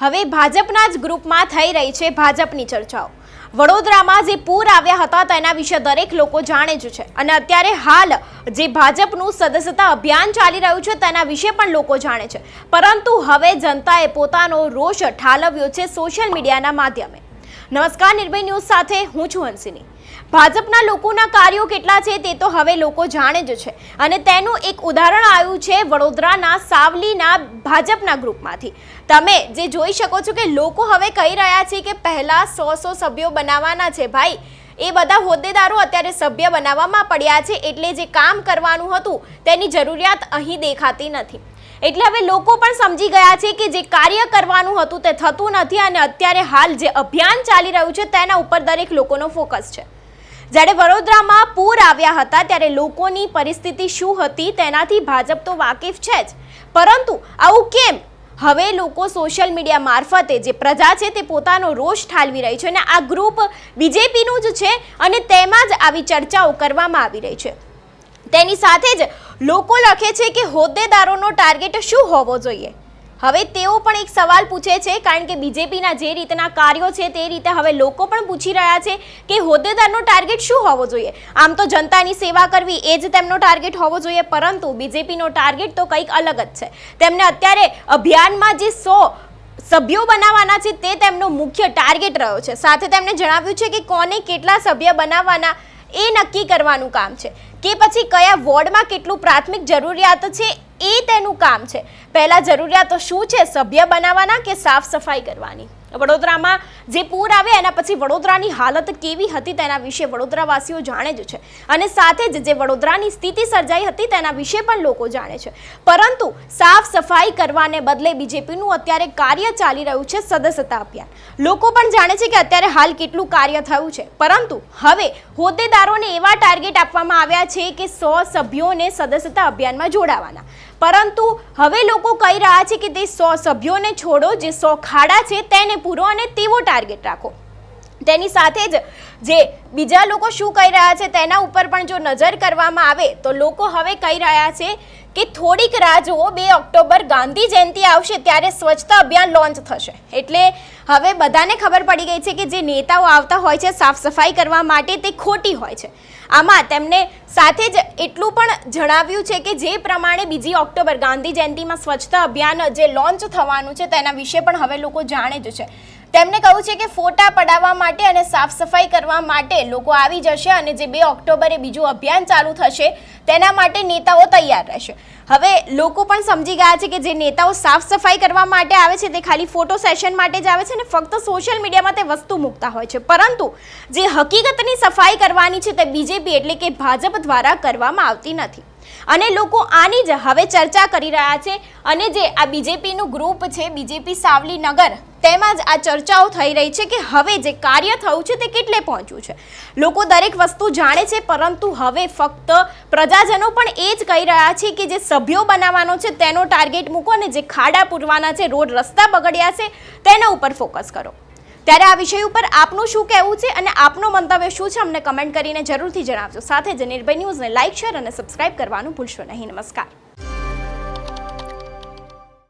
હવે ભાજપના જ ગ્રુપમાં થઈ રહી છે ભાજપની ચર્ચાઓ. વડોદરામાં જે પૂર આવ્યા હતા તેના વિશે દરેક લોકો જાણે જ છે. અને અત્યારે હાલ જે ભાજપનું સદસ્યતા અભિયાન ચાલી રહ્યું છે તેના વિશે પણ લોકો જાણે છે. પરંતુ હવે જનતાએ પોતાનો રોષ ઠાલવ્યો છે સોશિયલ મીડિયાના માધ્યમે. નમસ્કાર, નિર્ભય ન્યૂઝ સાથે હું છું હંસિની. ભાજપના લોકોના કાર્યો કેટલા છે તે તો હવે લોકો જાણે જ છે. અને તેનું એક ઉદાહરણ આવ્યું છે વડોદરાના સાવલીના ભાજપના ગ્રુપમાંથી. તમે જે જોઈ શકો છો કે લોકો હવે કહી રહ્યા છે કે પહેલા સો સો સભ્યો બનાવવાના છે ભાઈ. એ બધા હોદ્દેદારો અત્યારે સભ્ય બનાવવામાં પડ્યા છે એટલે જે કામ કરવાનું હતું તેની જરૂરિયાત અહીં દેખાતી નથી. એટલે હવે લોકો પણ સમજી ગયા છે કે જે કાર્ય કરવાનું હતું તે થતું નથી અને અત્યારે હાલ જે અભિયાન ચાલી રહ્યું છે તેના ઉપર દરેક લોકોનો ફોકસ છે. જ્યારે વડોદરામાં પૂર આવ્યા હતા ત્યારે લોકોની પરિસ્થિતિ શું હતી તેનાથી ભાજપ તો વાકેફ છે જ. પરંતુ આવું કેમ? હવે લોકો સોશિયલ મીડિયા મારફતે જે પ્રજા છે તે પોતાનો રોષ ઠાલવી રહી છે અને આ ગ્રુપ બીજેપીનું જ છે અને તેમાં જ આવી ચર્ચાઓ કરવામાં આવી રહી છે. તેની સાથે જ લોકો લખે છે કે હોદ્દેદારોનો ટાર્ગેટ શું હોવો જોઈએ? હવે તેઓ પણ એક સવાલ પૂછે છે, કારણ કે બીજેપીના જે રીતના કાર્યો છે તે રીતે હવે લોકો પણ પૂછી રહ્યા છે કે હોદ્દેદારનો ટાર્ગેટ શું હોવો જોઈએ. આમ તો જનતાની સેવા કરવી એ જ તેમનો ટાર્ગેટ હોવો જોઈએ, પરંતુ બીજેપીનો ટાર્ગેટ તો કંઈક અલગ જ છે. તેમને અત્યારે અભિયાનમાં જે સો સભ્યો બનાવવાના છે તે તેમનો મુખ્ય ટાર્ગેટ રહ્યો છે. સાથે તેમણે જણાવ્યું છે કે કોને કેટલા સભ્ય બનાવવાના એ નક્કી કરવાનું કામ છે. કે પછી કયા વોર્ડમાં કેટલું પ્રાથમિક જરૂરિયાત છે એ તેનું કામ છે. પહેલા જરૂરિયાતો શું છે? સભ્ય બનાવવાના કે સાફ સફાઈ કરવાની? વડોદરામાં જે પૂર આવે એના પછી વડોદરાની હાલત કેવી હતી તેના વિશે વડોદરાવાસીઓ જાણે જ છે. અને સાથે જ જે વડોદરાની સ્થિતિ સર્જાઈ હતી તેના વિશે પણ લોકો જાણે છે. પરંતુ સાફ સફાઈ કરવાને બદલે બીજેપીનું અત્યારે કાર્ય ચાલી રહ્યું છે સદસ્યતા અભિયાન. લોકો પણ જાણે છે કે અત્યારે હાલ કેટલું કાર્ય થયું છે. પરંતુ હવે હોદ્દેદારોને એવા ટાર્ગેટ આપવામાં આવ્યા છે કે સો સભ્યોને સદસ્યતા અભિયાનમાં જોડાવાના. પરંતુ હવે લોકો કહી રહ્યા છે કે તે સો સભ્યોને છોડો, જે સો ખાડા છે તેને પૂરો અને તેવો ટાર્ગેટ રાખો. તેની સાથે જ જે બીજા લોકો શું કહી રહ્યા છે તેના ઉપર પણ જો નજર કરવામાં આવે તો લોકો હવે કહી રહ્યા છે કે થોડીક રાહ જુઓ, બે ઓક્ટોબર ગાંધી જયંતિ આવશે ત્યારે સ્વચ્છતા અભિયાન લોન્ચ થશે. એટલે હવે બધાને ખબર પડી ગઈ છે કે જે નેતાઓ આવતા હોય છે સાફ સફાઈ કરવા માટે તે ખોટી હોય છે. આમાં તેમણે સાથે જ એટલું પણ જણાવ્યું છે કે જે પ્રમાણે બીજી ઓક્ટોબર ગાંધી જયંતિમાં સ્વચ્છતા અભિયાન જે લોન્ચ થવાનું છે તેના વિશે પણ હવે લોકો જાણે જ છે. તેમણે કહ્યું છે કે ફોટા પડાવવા માટે અને સાફ સફાઈ કરવા માટે લોકો આવી જશે અને જે બે ઓક્ટોબરે બીજું અભિયાન ચાલુ થશે, તેના માટે નેતાઓ તૈયાર રહેશે. હવે લોકો પણ સમજી ગયા છે કે જે નેતાઓ સાફ સફાઈ કરવા માટે આવે છે, તે ખાલી ફોટો સેશન માટે જ આવે છે અને ફક્ત સોશિયલ મીડિયામાં તે વસ્તુ મૂકતા હોય છે. પરંતુ જે હકીકતની સફાઈ કરવાની છે તે બીજેપી એટલે કે ભાજપ દ્વારા કરવામાં આવતી નથી. અને લોકો આની જ હવે ચર્ચા કરી રહ્યા છે અને જે આ બીજેપીનું ગ્રુપ છે, બીજેપી સાવલી નગર તેમાં જ આ ચર્ચાઓ થઈ રહી છે કે હવે જે કાર્ય થયું છે તે કેટલે પહોંચ્યું છે. લોકો દરેક વસ્તુ જાણે છે, પરંતુ હવે ફક્ત પ્રજાજનો પણ એ જ કહી રહ્યા છે કે જે સભ્યો બનાવવાનો છે તેનો ટાર્ગેટ મૂકો અને જે ખાડા પૂરવાના છે, રોડ રસ્તા બગડ્યા છે, તેના ઉપર ફોકસ કરો. ત્યારે આ વિષય ઉપર આપનું શું કહેવું છે અને આપનું મંતવ્ય શું છે અમને કમેન્ટ કરીને જરૂરથી જણાવજો. સાથે જ નિર્ભય ન્યૂઝને લાઇક શેર અને સબસ્ક્રાઇબ કરવાનું ભૂલશો નહીં. નમસ્કાર.